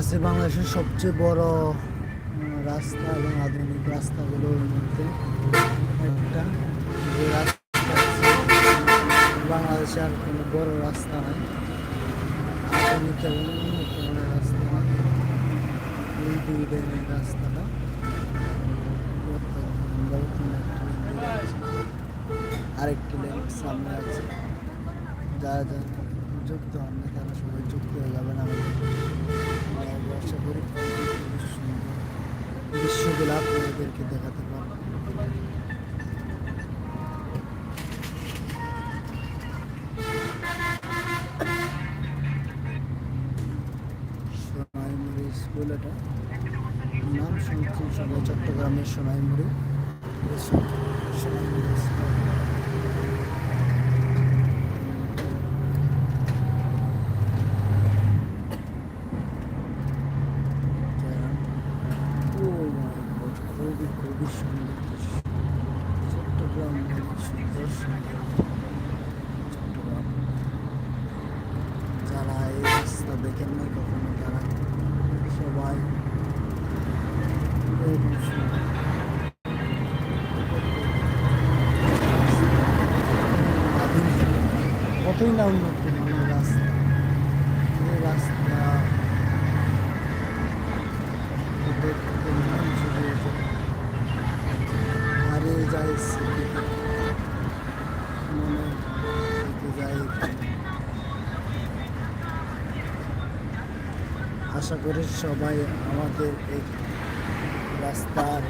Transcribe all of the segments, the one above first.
আছে বাংলাদেশের সবচেয়ে বড় রাস্তা এবং আধুনিক রাস্তাগুলোর মধ্যে একটা যে রাস্তা বাংলাদেশে আর কোনো বড় রাস্তা নাই। আধুনিক এবং উন্নত মানের রাস্তা এই দুই লাইনের রাস্তাটা আরেকটি লেন সামনে আছে। যারা যারা যুক্ত হন না তারা সবাই যুক্ত হয়ে যাবেন আমাদের। আশা করি সুন্দর দৃশ্যগুলো আপনাদেরকে দেখাতে পারব। সোনাইমুড়ি স্কুল এটা। নাম শুনছেন সবাই চট্টগ্রামের সোনাইমুড়ি সোনাইমুড়ি স্কুল ও খুবই খুবই সুন্দর দৃশ্য। চট্টগ্রাম অনেক সুন্দর সুন্দর চট্টগ্রাম যারা এই রাস্তা দেখেন না কখনো তারা সবাই এরকম সুন্দর। আধুনিক কতই না উন্নত রাস্তা রাস্তা। যায় আশা করি সবাই আমাদের এই hasta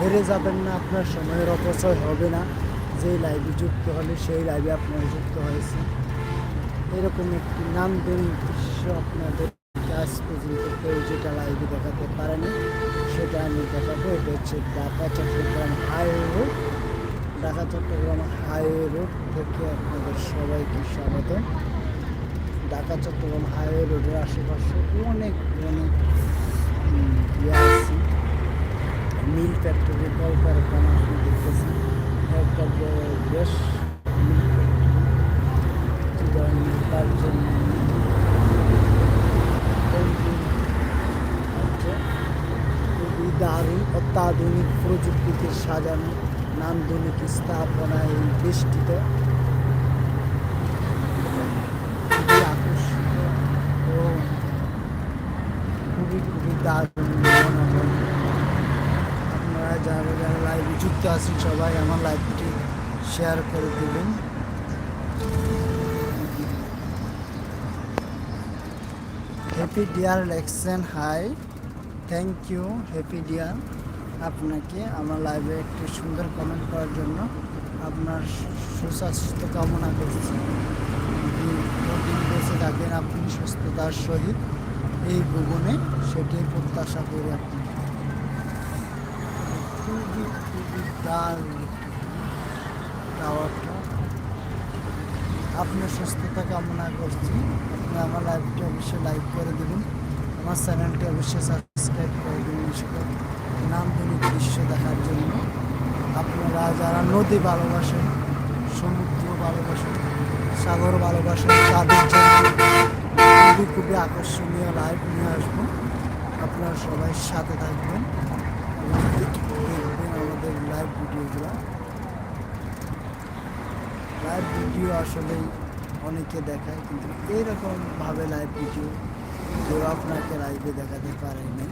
হেরে যাবেন না, আপনার সময়ের অপচয় হবে না। যেই লাইভে যুক্ত হলে সেই লাইভে আপনারা যুক্ত হয়েছে এরকম একটি নান্দনিক দৃশ্য আপনাদের আজ পর্যন্ত কেউ যেটা লাইভে দেখাতে পারেনি, সেটা আমি দেখাবো। এটা হচ্ছে Dhaka, Chattogram highway road Dhaka, Chattogram highway road থেকে আপনাদের সবাইকে স্বাগত ঢাকা, চট্টগ্রাম হাইওয়ে রোডের আশেপাশে অনেক অনেক ইয়ে আছে। মিল ফ্যাক্টরি কলকারখানা বে- বেশ মিল ফ্যাক্টরি তার জন্য দারুণ অত্যাধুনিক প্রযুক্তিতে সাজানো নান্দনিক স্থাপনা এই দেশটিতে খুবই আকর্ষণীয় ও খুবই খুবই দারুণ মনে হয় আপনারা যারা যারা লাইভে যুক্ত আছেন সবাই আমার লাইভটি শেয়ার করে দেবেন। Happy dear লেকসেন hi thank you happy dear আপনাকে আমার লাইভে একটি সুন্দর কমেন্ট করার জন্য আপনার সুস্বাস্থ্য কামনা করছি। বেঁচে থাকেন আপনি সুস্থতার সহিত। এই ভুবনে সেটি প্রত্যাশা করি আপনি খুবই খুবই টাওয়ারটা আপনার সুস্থতা কামনা করছি। আপনি আমার লাইভটি অবশ্যই লাইক করে দেবেন। আমার চ্যানেলটি অবশ্যই সাবস্ক্রাইব করে দেবেন নান্দনিক দৃশ্য দেখার জন্য। আপনারা যারা নদী ভালোবাসেন, সমুদ্র ভালোবাসেন, সাগর ভালোবাসেন তাদের খুবই আকর্ষণীয় লাইভ নিয়ে আসব। আপনারা সবাই সাথে থাকবেন এবং দেখবেন আমাদের লাইভ ভিডিওগুলো লাইভ ভিডিও আসলেই অনেকে দেখায়, কিন্তু এরকমভাবে লাইভ ভিডিও কেউ আপনাকে লাইভে দেখাতে পারেনি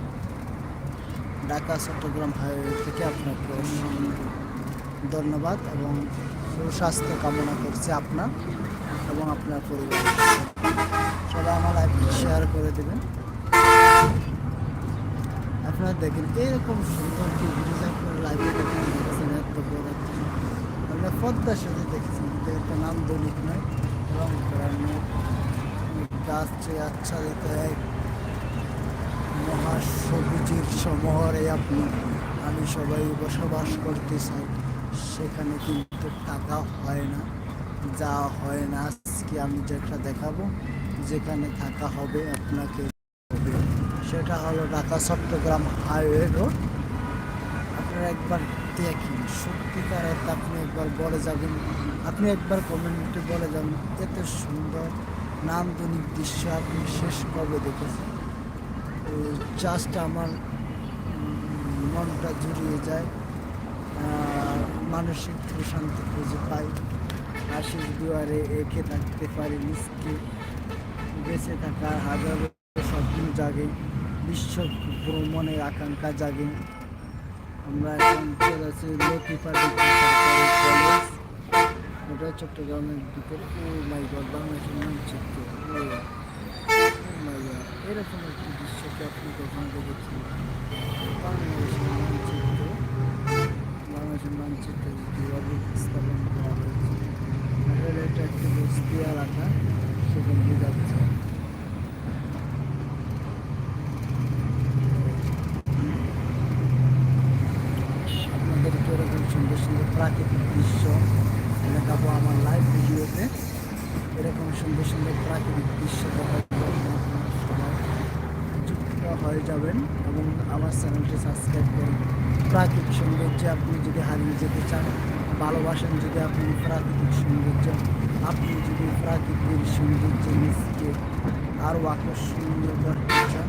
ঢাকা, চট্টগ্রাম হাইওয়ে থেকে আপনাকে ধন্যবাদ এবং সুস্বাস্থ্য কামনা করছি আপনার এবং আপনার পরিবার সবাই আমার লাইভটি শেয়ার করে দেবেন। আপনারা দেখেন এরকম সুন্দর লাইভে দেখেন এত বড় আমরা পদ্মার সাথে দেখেছি একটা দলিত নয় রং করা নয় গাছে আচ্ছাদিত এক মহাসবুজের সমহরে আপনি, আমি সবাই বসবাস করতে চাই, সেখানে কিন্তু টাকা হয় না, যা হয় না, আজকে আমি যেটা দেখাবো, যেখানে থাকা হবে আপনাকে। সেটা হলো ঢাকা, চট্টগ্রাম হাইওয়ে রোড আপনারা একবার দেখেন সত্যিকার অর্থে আপনি একবার বলে যাবেন। আপনি একবার কমেন্টে বলে যাবেন এত সুন্দর নান্দনিক দৃশ্য আপনি শেষ কবে দেখেছেন? জাস্ট আমার মনটা জুড়িয়ে যায় মানসিক প্রশান্তি খুঁজে পাই। আশিস দুয়ারে এঁকে থাকতে পারি নিজকে বেঁচে থাকার হাজারো স্বপ্ন জাগে বিশ্ব ভ্রমণের আকাঙ্ক্ষা জাগে। আমরা এখন চলে আছি লতিফা কলেজ ওটা চট্টগ্রামের ভিতরে। ও মাই গড বাংলাদেশের মানচিত্র এরকম একটি দৃশ্যকে আপনি কখনো দেখেছেন? বাংলাদেশের মানচিত্র বাংলাদেশের মানচিত্রে কীভাবে স্থাপন করা হয়েছে। এটা একটি বস্তি এলাকা, সেখানে যাচ্ছে আপনাদেরকে এরকম সুন্দর সুন্দর প্রাকৃতিক দৃশ্য দেখাবো আমার লাইভ ভিডিওতে এরকম সুন্দর সুন্দর প্রাকৃতিক দৃশ্য যুক্ত হয়ে যাবেন এবং আমার চ্যানেলটি সাবস্ক্রাইব করুন। প্রাকৃতিক সৌন্দর্যে আপনি যদি হারিয়ে যেতে চান, ভালোবাসেন যদি আপনি প্রাকৃতিক সৌন্দর্য, আপনি যদি প্রাকৃতিক সৌন্দর্য নিজকে আরও আকর্ষণীয় করতে চান,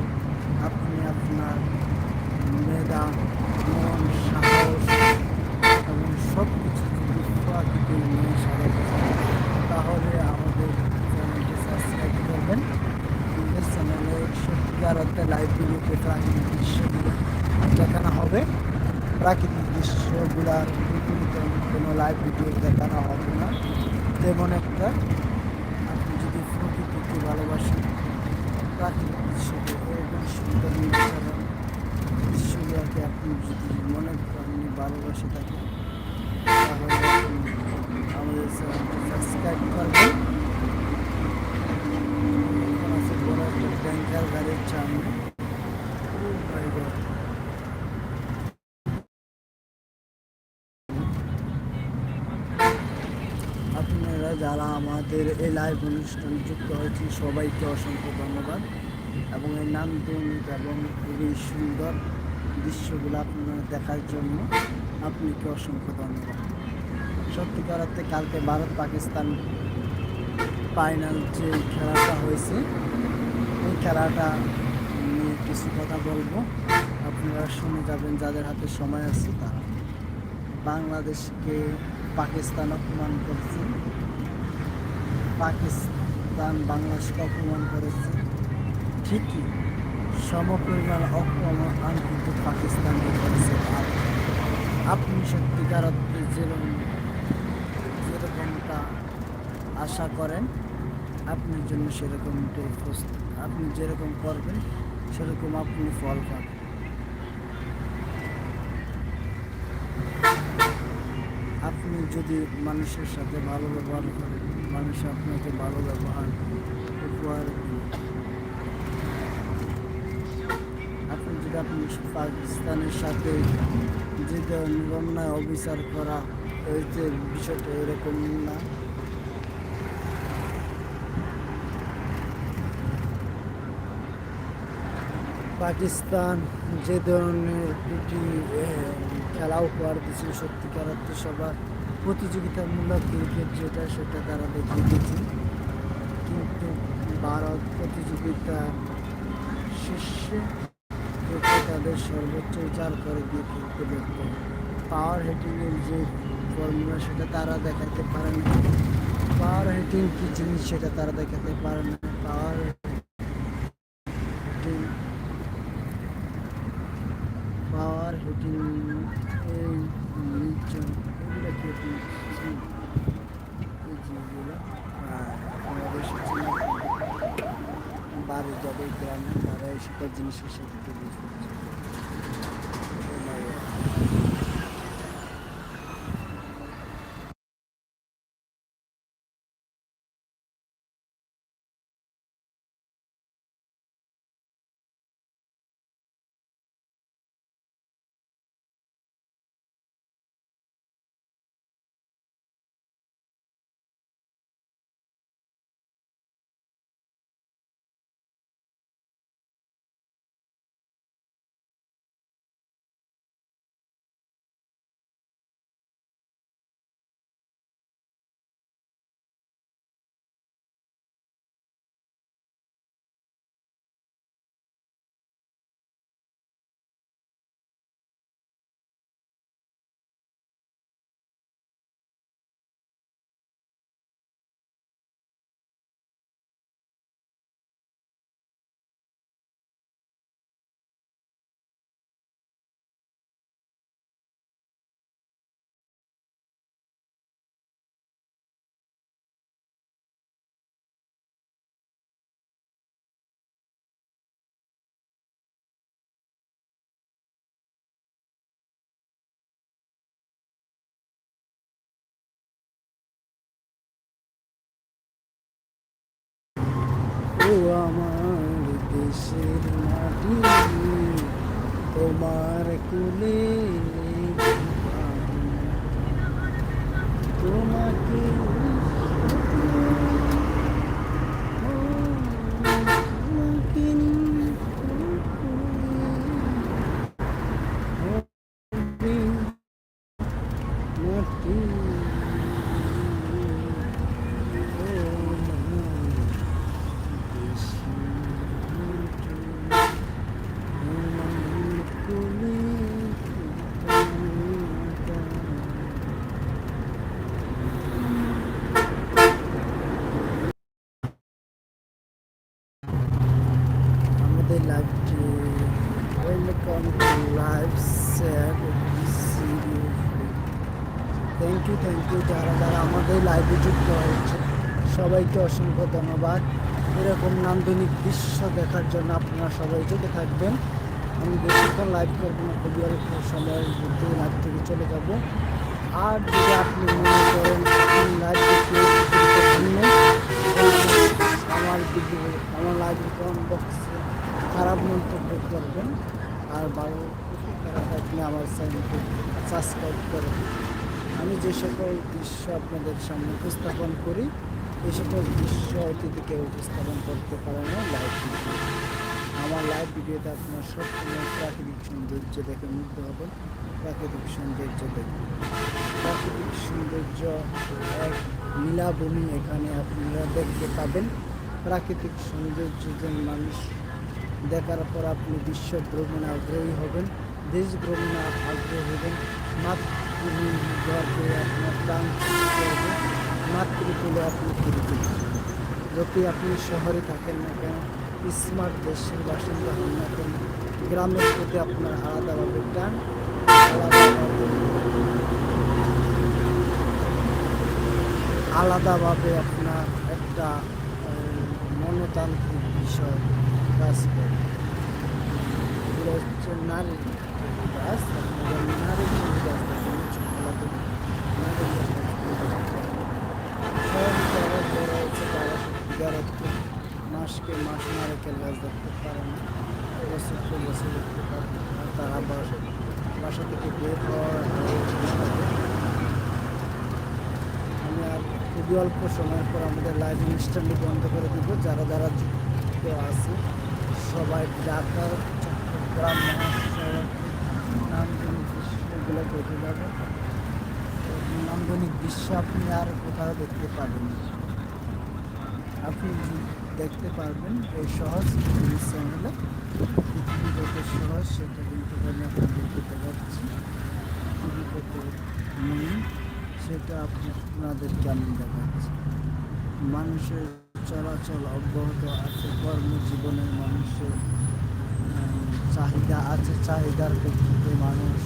আপনি আপনার মেধা, মন, সাহস এবং সব কিছু যদি প্রাকৃতিক নিয়ে সাজাতে চান তাহলে চ্যানেলটি সাবস্ক্রাইব করবেন আমাদের চ্যানেলে সত্যিকার অর্থে লাইভ ভিডিওতে প্রাকৃতিক দৃশ্যগুলো দেখানো হবে প্রাকৃতিক দৃশ্যগুলার কোনো লাইভ ভিডিও দেখানো হবে না তেমন একটা আপনি যদি প্রকৃতিকে ভালোবাসেন প্রাকৃতিক দৃশ্যকে এরকম সুন্দর দৃশ্যগুলোকে আপনি যদি মনে আপনি ভালোবাসে থাকেন তাহলে আমাদের সাবস্ক্রাইব করবেন এখন আছে বড় গাড়ির সামনে. আপনারা যারা আমাদের এই লাইভ অনুষ্ঠানে যুক্ত হয়েছেন, সবাইকে অসংখ্য ধন্যবাদ এবং এই নান্দনিক এবং খুবই সুন্দর দৃশ্যগুলো আপনারা দেখার জন্য আপনাকে অসংখ্য ধন্যবাদ সত্যিকার অর্থে কালকে ভারত পাকিস্তান ফাইনাল যে খেলাটা হয়েছে এই খেলাটা নিয়ে কিছু কথা বলব। আপনারা শুনে যাবেন যাদের হাতে সময় আছে তারা। বাংলাদেশকে পাকিস্তান অপমান করেছে। পাকিস্তান বাংলাদেশকে অপমান করেছে। ঠিকই, সমপরিমাণ অপমান কিন্তু পাকিস্তানকে করেছে। আপনি সত্যিকার অর্থে যেরকম, যেরকমটা আশা করেন, আপনার জন্য সেরকমটাই প্রস্তুত। আপনি যেরকম করবেন, সেরকম আপনি ফল পাবেন আপনি যদি মানুষের সাথে ভালো ব্যবহার করেন, মানুষ আপনাকে ভালো ব্যবহার উপহার আপনি যদি আপনি পাকিস্তানের সাথে যে অন্যায় অবিচার করা হয়েছে বিষয়টা এরকম না। পাকিস্তান যে ধরনের দুটি খেলা উপহার দিয়েছে সত্যিকার অর্থে সবার প্রতিযোগিতামূলক ক্রিকেট যেটা সেটা তারা দেখিয়ে দিয়েছে। কিন্তু ভারত প্রতিযোগিতা শীর্ষে তাদের সর্বোচ্চ চার করে দিয়ে খেলতে ব্যর্থ পাওয়ার হেটিংয়ের যে ফর্মুলা সেটা তারা দেখাতে পারে না। পাওয়ার হেটিং কী জিনিস সেটা তারা দেখাতে পারে না পাওয়ার হেটিং পাওয়ার হিটিং এই নির্জন এগুলো কি আপনি এই জিনিসগুলো হ্যাঁ, আমাদের সচেতন বাড়ি যাবে গ্রামে তারা এই জিনিসের সাথে আমার দেশের মাটি তোমার কুলে তোমাকে থ্যাংক ইউ থ্যাংক ইউ যারা যারা আমাদের লাইভে যুক্ত হয়েছে। সবাইকে অসংখ্য ধন্যবাদ। এরকম নান্দনিক দৃশ্য দেখার জন্য আপনারা সবাই যোগে থাকবেন। আমি বেশিক্ষণ লাইভ করব না, খুবই অল্প সময়ের মধ্যে লাইভ থেকে চলে যাব। আর যদি আপনি মনে করেন লাইভ আমার ভিডিও আমার লাইভ কমেন্ট বক্সে খারাপ মন্তব্য করবেন। আর ভালো, খারাপ থাকলে আমার চ্যানেলকে সাবস্ক্রাইব করবেন আমি যে সকল দৃশ্য আপনাদের সামনে উপস্থাপন করি এই সকল দৃশ্য অতিথিকে উপস্থাপন করতে পারে না লাইভ ভিডিও আমার লাইভ ভিডিওতে আপনার সবসময় প্রাকৃতিক সৌন্দর্য দেখে মুগ্ধ হবেন। প্রাকৃতিক সৌন্দর্য দেখবেন প্রাকৃতিক সৌন্দর্য এক নীলাভূমি এখানে আপনারা দেখতে পাবেন। প্রাকৃতিক সৌন্দর্য যে মানুষ দেখার পর আপনি বিশ্ব ভ্রমণে আগ্রহী হবেন দেশ ভ্রমণে আগ্রহী হবেন। মাতৃনির্ভর করে আপনার প্রাণ মাতৃকুলে আপনি দিবেন যতই আপনি শহরে থাকেন না কেন, স্মার্ট দেশের বাসিন্দা হন না কেন, গ্রামের প্রতি আপনার আলাদাভাবে টান আলাদাভাবে আপনার একটা মনতান্ত্রিক বিষয় কাজ করে। হচ্ছে নারী আপনারা নারী ফুল গাছ দেখেন ছোটবেলাতে নারী গাছ শহরে যারা বড় হচ্ছে তারা গ্যারাতে মাসকে মাস নারকেল গাছ দেখতে পারে না। বছরকে বছর দেখতে পারে তারা বাসা বাসা থেকে বের হওয়ার আমি আর খুবই অল্প সময় পর আমাদের লাইভ অনুষ্ঠানটি বন্ধ করে দিব। যারা যারা যুক্ত আছে, সবাই ঢাকার চট্টগ্রাম মহাসড়ক দৃশ্যগুলো দেখে যাবে। তো দৃশ্য আপনি আর কোথাও দেখতে পাবেন। আপনি দেখতে পারবেন এই সহজ চ্যানেলে। পৃথিবী যত সহজ, সেটা কিন্তু আমি আপনাদেরকে দেখাচ্ছি পৃথিবী কত নেই সেটা আপনি আপনাদেরকে আমি দেখাচ্ছি। মানুষের চলাচল অব্যাহত আছে কর্মজীবনের মানুষের চাহিদা আছে, চাহিদার প্রেক্ষিতে মানুষ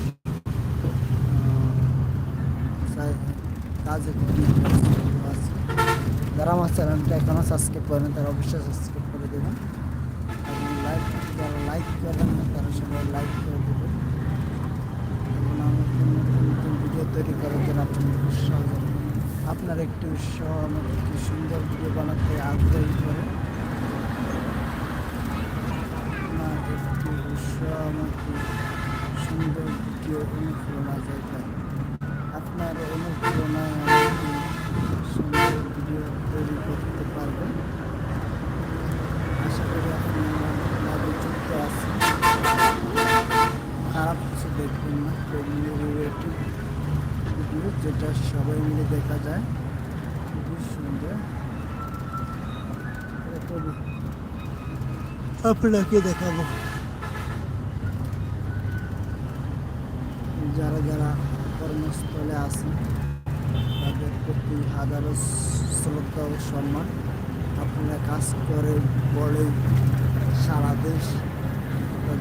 কাজে আছে যারা আমার চ্যানেলটা এখনও সাবস্ক্রাইব করেন, তারা অবশ্যই সাবস্ক্রাইব করে দেবেন। এবং লাইক যারা লাইক করেন না, তারা সবাই লাইক করে দেবেন। এবং আমার নতুন নতুন ভিডিও তৈরি করার জন্য আপনাদের উৎসাহ আপনার একটি উৎসাহ, আমাকে একটি সুন্দর ভিডিও বানাতে আগ্রহী করে। আপনার একটি উৎসাহ, আমাকে সুন্দর ভিডিও অনুপ্রেরণা যোগায় আপনার অনুপ্রেরণায় আমাকে সুন্দর ভিডিও তৈরি করতে পারবেন আশা করি আপনি আমার লাভে যুক্ত আছেন খারাপ যেটা সবাই মিলে দেখা যায়, খুবই সুন্দর। আপনাকে দেখাবো। যারা যারা কর্মস্থলে আছেন, তাদের প্রতি হাজারো শ্রদ্ধা ও সম্মান। আপনারা কাজ করে বলে সারা দেশ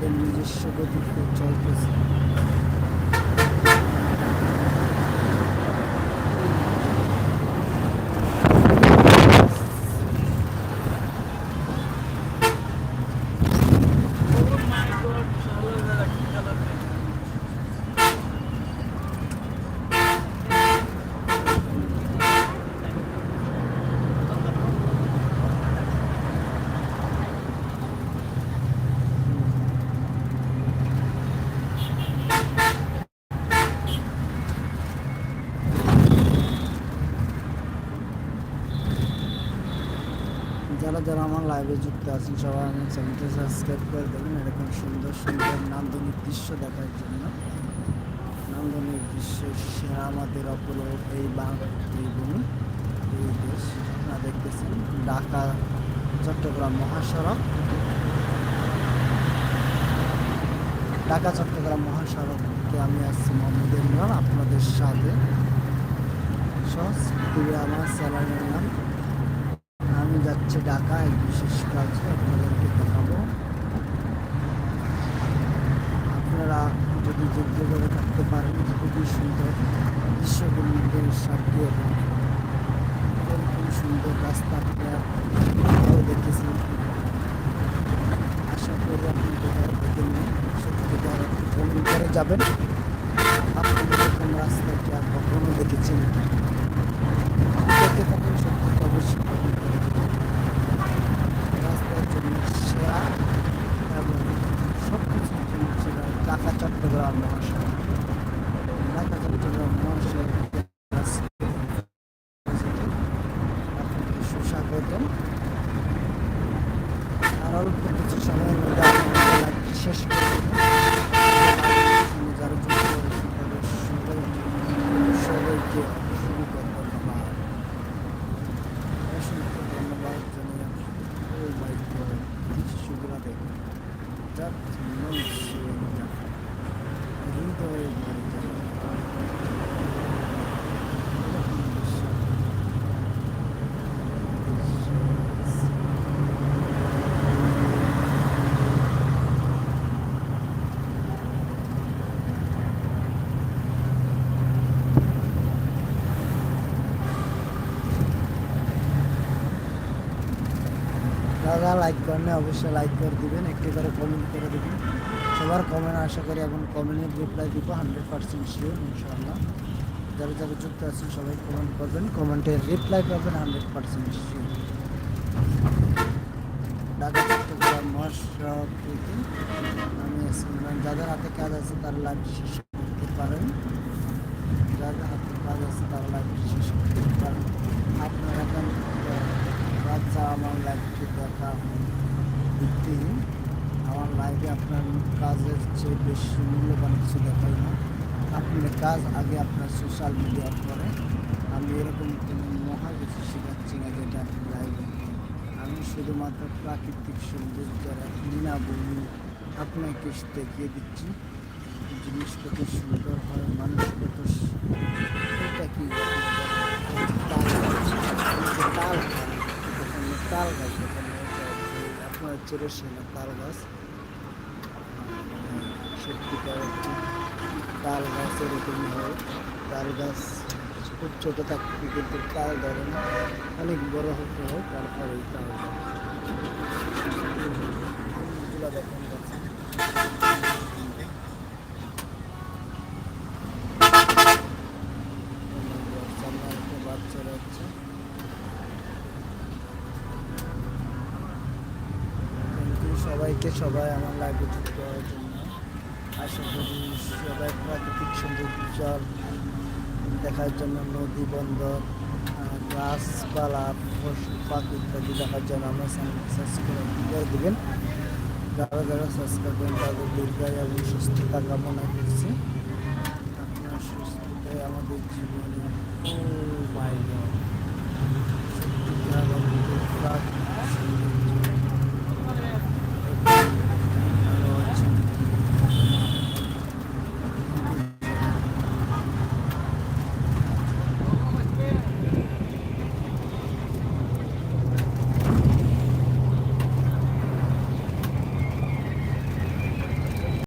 তাদের নিজস্ব গতিতে চলতেছে লাইভে যুক্ত আছেন সবাই। আমার চ্যানেলটা সাবস্ক্রাইব করে দেবেন এরকম সুন্দর সুন্দর নান্দনিক দৃশ্য দেখার জন্য। নান্দনিক দৃশ্যের সেরা আমাদের অপর এই বাং এই দেশ। আপনারা দেখতেছেন ঢাকা, চট্টগ্রাম মহাসড়ক। ঢাকা, চট্টগ্রাম মহাসড়কে আমি আসছি মোহাম্মদ ইমরান, আপনাদের সাথে। সহজ আমার চ্যানেলের নাম। যাচ্ছি ঢাকা এক বিশেষ কাজে আপনাদেরকে দেখাবো। আপনারা যদি যোগ্য করে থাকতে পারেন খুবই সুন্দর দৃশ্যগুলিদের সাথে এবং এরকম সুন্দর রাস্তা আপনারা দেখেছেন। আশা করি আপনি কোথাও যাবেন। আপনি এরকম রাস্তাটি আর কখনো দেখেছেন দেখে থাকেন সত্যি অবশ্যই comment করে দেবেন। রাস্তার জন্য সেরা এবং সব কিছুর জন্য সেরা ঢাকা চট্টগ্রাম মহাসড়ক ঢাকা চট্টগ্রাম মহাসড়ক আপনাকে সুস্বাগতম আর অল্প কিছু সময়ের মধ্যে আপনাদের লাইভটি শেষ করে দেবো সঙ্গে যারা যুক্ত হয়েছেন তাদের সবাই সবাইকে অসংখ্য ধন্যবাদ অসংখ্য ধন্যবাদ জানিয়ে ও মাই গড দৃশ্যগুলো দেখুন যার মন ছুঁয়ে যায় হৃদয়ে ভরে যায় এরকম দৃশ্য দাদা লাইক করেন অবশ্যই লাইক করে দিবেন একটি করে কমেন্ট করে দিবেন। সবার কমেন্ট আশা করি এবং কমেন্টের রিপ্লাই দিব হান্ড্রেড পার্সেন্ট শিওর ইনশাল্লাহ যারা যারা যুক্ত আছেন, সবাই কমেন্ট করবেন কমেন্টের রিপ্লাই পাবেন হান্ড্রেড পার্সেন্ট শিওর আমি যাদের হাতে কাজ আছে, তারা লাইভ শেষ করতে পারেন। যাদের হাতে কাজ আছে, তারা লাইভ শেষ করতে পারেন। আপনারা এখন বাচ্চা আমার লাইভটি দেখা ভিত্তিহীন আমার লাইফে আপনার কাজের চেয়ে বেশি মূল্যবান কিছু দেখাই না আপনার কাজ আগে আপনার সোশ্যাল মিডিয়ার পরে আমি এরকম কোনো মহা কিছু শেখাচ্ছি না যেটা আপনি লাইভে আমি শুধুমাত্র প্রাকৃতিক সৌন্দর্যের এক নীলাভূমি আপনাকে দেখিয়ে দিচ্ছি জিনিস কত সুন্দর হয় মানুষ কত এটা কি তাল গাছ তাল গাছ আপনার তাল গাছ সত্যিকার তাল গাছ এরকমই হয়। তাল গাছ খুব ছোটো থাকতে কিন্তু তাল ধরে না। অনেক বড় হতে হয় তারপরে তাল দেখেন গাছে। সামনে একটা বাচ্চা যাচ্ছে থ্যাংক ইউ সবাইকে সবাই আমার জন্য আশা করি সবাই প্রাকৃতিক সৌন্দর্য দেখার জন্য নদী বন্দর গাছপালা পশু পাখি ইত্যাদি দেখার জন্য আমার চ্যানেল সাবস্ক্রাইব করে দেবেন যারা যারা সাবস্ক্রাইব করেন তাদের দীর্ঘায় এবং সুস্থতা কামনা করছি আপনার সুস্থতাই আমাদের জীবনে ও মাই